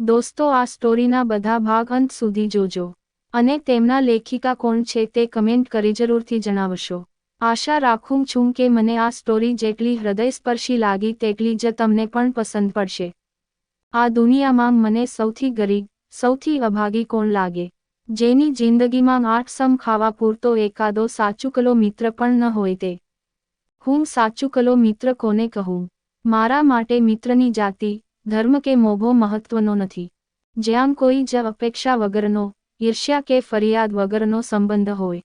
દોસ્તો, આ સ્ટોરીના બધા ભાગ અંત સુધી જોજો. અને તેમના લેખિકા કોણ છે તે કમેન્ટ કરી જરૂરથી જણાવશો. આશા રાખું છું કે મને આ સ્ટોરી જેટલી હૃદયસ્પર્શી લાગી તેટલી જ તમને પણ પસંદ પડશે. આ દુનિયામાં મને સૌથી ગરીબ, સૌથી અભાગી કોણ લાગે? જેની જિંદગીમાં આઠ સમ ખાવા પૂરતો એકાદો સાચુકલો મિત્ર પણ ન હોય તે. હું સાચુકલો મિત્ર કોને કહું? મારા માટે મિત્રની જાતિ ધર્મ કે મોભો મહત્વનો નથી. જ્યાં કોઈ જ અપેક્ષા વગરનો, ઈર્ષ્યા કે ફરિયાદ વગરનો સંબંધ હોય.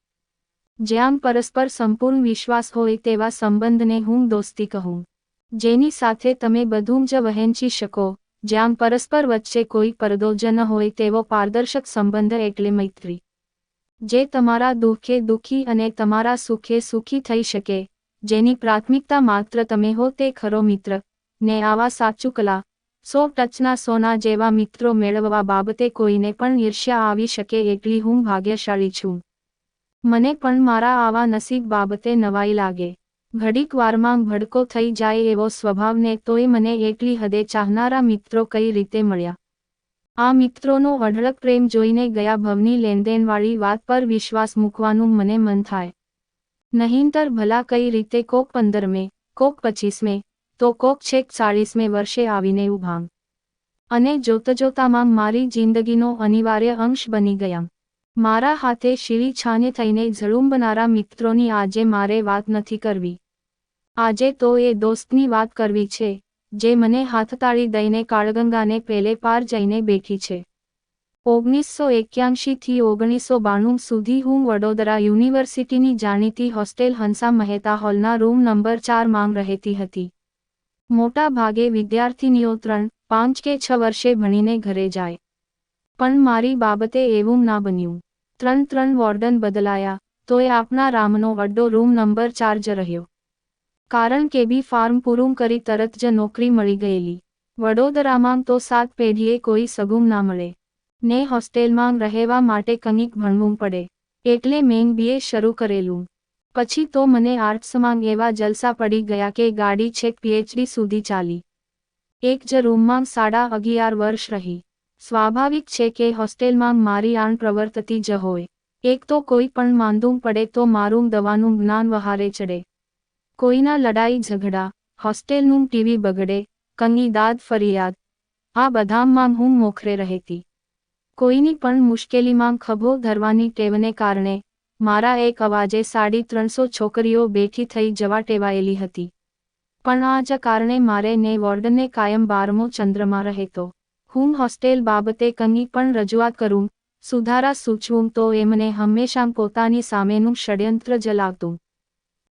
જ્યાં પરસ્પર સંપૂર્ણ વિશ્વાસ હોય તેવા સંબંધને હું દોસ્તી કહું. જેની સાથે તમે બધું જ વહેંચી શકો, જ્યાં પરસ્પર વચ્ચે કોઈ પડદો જ ન હોય તેવો પારદર્શક સંબંધ એટલે મૈત્રી. જે તમારા દુઃખે દુઃખી અને તમારા સુખે સુખી થઈ શકે, જેની પ્રાથમિકતા માત્ર તમે હો તે ખરો મિત્ર, ને આવા સાચું કલા સો ટચના સોના જેવા મિત્રો મેળવવા બાબતે કોઈને પણ ઈર્ષ્યા આવી શકે એટલી હું ભાગ્યશાળી છું. મને પણ મારા આવા નસીબ બાબતે નવાઈ લાગે. ઘડીક વારમાં ભડકો થઈ જાય એવો સ્વભાવને તોય મને એટલી હદે ચાહનારા મિત્રો કઈ રીતે મળ્યા? આ મિત્રોનો અઢળક પ્રેમ જોઈને ગયા ભવની લેનદેનવાળી વાત પર વિશ્વાસ મૂકવાનું મને મન થાય. નહીંતર ભલા કઈ રીતે કોક પંદરમે, કોક પચીસમે તો કોક છેક ચાળીસમે વર્ષે આવીને ઉભાંગ અને જોતજોતામાં મારી જિંદગીનો અનિવાર્ય અંશ બની ગયા. મારા હાથે શીરી છાને થઈને ઝળુંબનારા મિત્રોની આજે મારે વાત નથી કરવી. આજે તો એ દોસ્તની વાત કરવી છે, જે મને હાથતાળી દઈને કાળગંગાને પેલે પાર જઈને બેઠી છે. ઓગણીસો એક્યાશીથી ઓગણીસો બાણું સુધી હું વડોદરા યુનિવર્સિટીની જાણીતી હોસ્ટેલ હંસા મહેતા હોલના રૂમ નંબર ચાર માંગ રહેતી હતી. મોટા ભાગે વિદ્યાર્થીનીઓ ત્રણ, પાંચ કે છ વર્ષે ભણીને ઘરે જાય. પણ મારી બાબતે એવું ના બન્યું. ત્રણ ત્રણ વોર્ડન બદલાયા, તોય આપના રામનો અડ્ડો રૂમ નંબર ચાર જ રહ્યો. કારણ કે બી ફાર્મ પૂરું કરી તરત જ નોકરી મળી ગયેલી. વડોદરામાં તો સાત પેઢીએ કોઈ સગુમ ના મળે. ને હોસ્ટેલમાં રહેવા માટે કંઈક ભણવું પડે. એટલે મેં બીએ શરૂ કરેલું. પછી તો મને આર્ટ્સમાં એવા જલસા પડી ગયા કે ગાડી છેક પીએચડી સુધી ચાલી. એક જ રૂમમાં સાડા અગિયાર વર્ષ રહી. સ્વાભાવિક છે કે હોસ્ટેલમાં મારી આણ પ્રવર્તતી જ હોય. એક તો કોઈ પણ માંદું પડે તો મારું દવાનું જ્ઞાન વહારે ચડે. કોઈના લડાઈ ઝઘડા, હોસ્ટેલનું ટીવી બગડે, કંઈ દાદ ફરિયાદ, આ બધામાં હું મોખરે રહેતી. કોઈની પણ મુશ્કેલીમાં ખભો ધરવાની ટેવને કારણે મારા એક અવાજે સાડી ત્રણસો છોકરીઓ બેઠી થઈ જવા ટેવાયેલી હતી. પણ આ જ કારણે મારે ને વોર્ડને કાયમ બારમો ચંદ્રમાં રહેતો. હું હોસ્ટેલ બાબતે કંઈ પણ રજૂઆત કરું, સુધારા સૂચવું તો એમને હંમેશા પોતાની સામેનું ષડયંત્ર જલાવતું.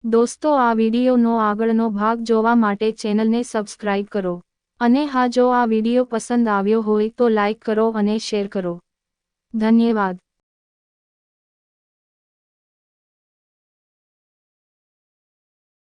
દોસ્તો, આ વિડીયોનો આગળનો ભાગ જોવા માટે ચેનલને સબસ્ક્રાઇબ કરો. અને હા, જો આ વીડિયો પસંદ આવ્યો હોય તો લાઇક કરો અને શેર કરો. ધન્યવાદ.